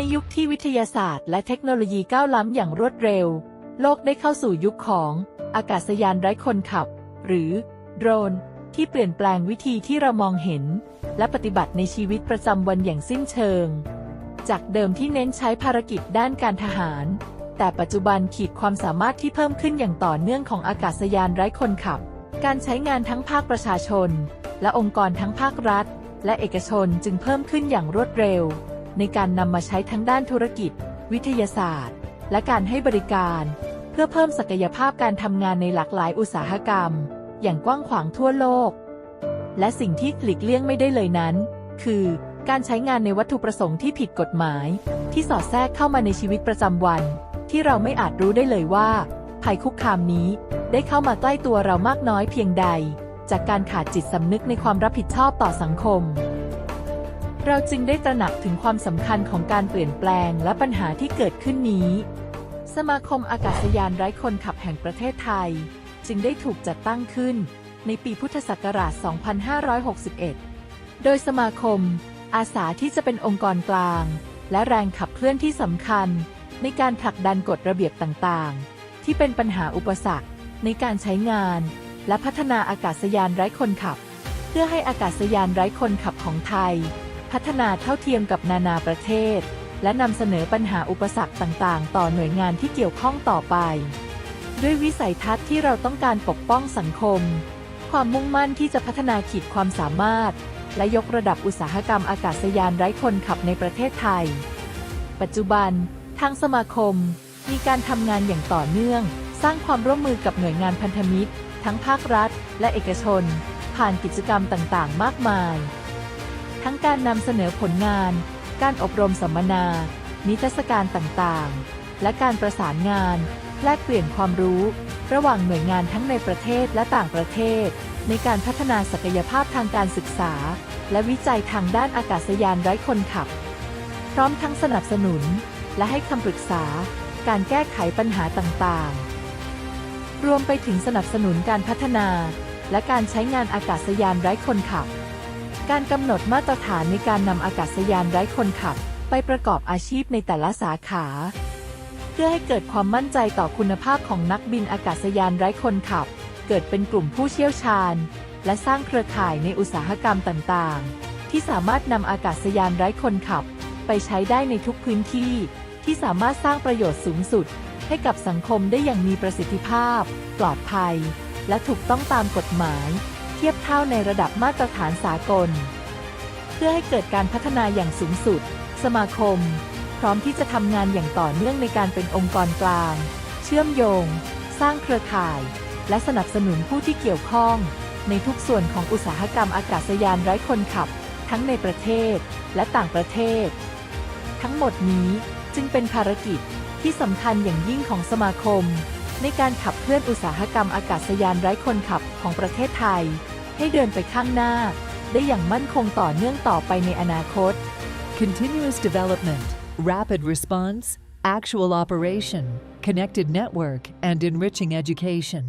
ในยุคที่วิทยาศาสตร์และเทคโนโลยีก้าวล้ำอย่างรวดเร็ว โลกได้เข้าสู่ยุคของอากาศยานไร้คนขับ หรือโดรน ที่เปลี่ยนแปลงวิธีที่เรามองเห็น และปฏิบัติในชีวิตประจำวันอย่างสิ้นเชิง จากเดิมที่เน้นใช้ภารกิจด้านการทหาร แต่ปัจจุบันขีดความสามารถที่เพิ่มขึ้นอย่างต่อเนื่องของอากาศยานไร้คนขับ การใช้งานทั้งภาคประชาชน และองค์กรทั้งภาครัฐ และเอกชนจึงเพิ่มขึ้นอย่างรวดเร็ว ในการนำมาใช้ทั้งด้านธุรกิจ วิทยาศาสตร์ และการให้บริการ เพื่อเพิ่มศักยภาพการทำงานในหลากหลายอุตสาหกรรม อย่างกว้างขวางทั่วโลก และสิ่งที่หลีกเลี่ยงไม่ได้เลยนั้น คือการใช้งานในวัตถุประสงค์ที่ผิดกฎหมาย ที่สอดแทรกเข้ามาในชีวิตประจำวัน ที่เราไม่อาจรู้ได้เลยว่าภัยคุกคามนี้ ได้เข้ามาใกล้ตัวเรามากน้อยเพียงใด จากการขาดจิตสำนึกในความรับผิดชอบต่อสังคม เราจึงได้ตระหนักถึงความสำคัญของการเปลี่ยนแปลงและปัญหาที่เกิดขึ้นนี้ สมาคมอากาศยานไร้คนขับแห่งประเทศไทย จึงได้ถูกจัดตั้งขึ้นในปีพุทธศักราช 2561 โดยสมาคม อาสาที่จะเป็นองค์กรกลาง และแรงขับเคลื่อนที่สำคัญ ในการผลักดันกฎระเบียบต่างๆ ที่เป็นปัญหาอุปสรรค ในการใช้งาน และพัฒนาอากาศยานไร้คนขับ เพื่อให้อากาศยานไร้คนขับของไทย พัฒนาเท่าเทียมกับนานาประเทศ และนำเสนอปัญหาอุปสรรคต่างๆ ต่อหน่วยงานที่เกี่ยวข้องต่อไป ด้วยวิสัยทัศน์ที่เราต้องการปกป้องสังคม ความมุ่งมั่นที่จะพัฒนาขีดความสามารถ และยกระดับอุตสาหกรรมอากาศยานไร้คนขับในประเทศไทย ปัจจุบัน ทางสมาคม มีการทำงานอย่างต่อเนื่อง สร้างความร่วมมือกับหน่วยงานพันธมิตร ทั้งภาครัฐ และเอกชน ผ่านกิจกรรมต่างๆ มากมาย ทั้งการนำเสนอผลงาน การอบรมสัมมนา นิทรรศการต่างๆ และการประสานงาน แลกเปลี่ยนความรู้ ระหว่างหน่วยงานทั้งในประเทศและต่างประเทศ ในการพัฒนาศักยภาพทางการศึกษา และวิจัยทางด้านอากาศยานไร้คนขับ พร้อมทั้งสนับสนุน และให้คำปรึกษา การแก้ไขปัญหาต่างๆ รวมไปถึงสนับสนุนการพัฒนา และการใช้งานอากาศยานไร้คนขับ การกำหนดมาตรฐานในการนำอากาศยานไร้คนขับ ไปประกอบอาชีพในแต่ละสาขา เพื่อให้เกิดความมั่นใจต่อคุณภาพของนักบินอากาศยานไร้คนขับ เกิดเป็นกลุ่มผู้เชี่ยวชาญ และสร้างเครือข่ายในอุตสาหกรรมต่างๆ ที่สามารถนำอากาศยานไร้คนขับ ไปใช้ได้ในทุกพื้นที่ ที่สามารถสร้างประโยชน์สูงสุด ให้กับสังคมได้อย่างมีประสิทธิภาพ ปลอดภัย และถูกต้องตามกฎหมาย เทียบเท่าในระดับมาตรฐานสากล เพื่อให้เกิดการพัฒนาอย่างสูงสุด สมาคม พร้อมที่จะทำงานอย่างต่อเนื่องในการเป็นองค์กรกลาง เชื่อมโยง สร้างเครือข่าย และสนับสนุนผู้ที่เกี่ยวข้อง ในทุกส่วนของอุตสาหกรรมอากาศยานไร้คนขับ ทั้งในประเทศและต่างประเทศ ทั้งหมดนี้จึงเป็นภารกิจที่สำคัญอย่างยิ่งของสมาคม ในการขับเคลื่อนอุตสาหกรรมอากาศยานไร้คนขับของประเทศไทย ให้เดินไปข้างหน้า ได้อย่างมั่นคงต่อเนื่องต่อไปในอนาคต Continuous development, rapid response, actual operation, connected network, and enriching education.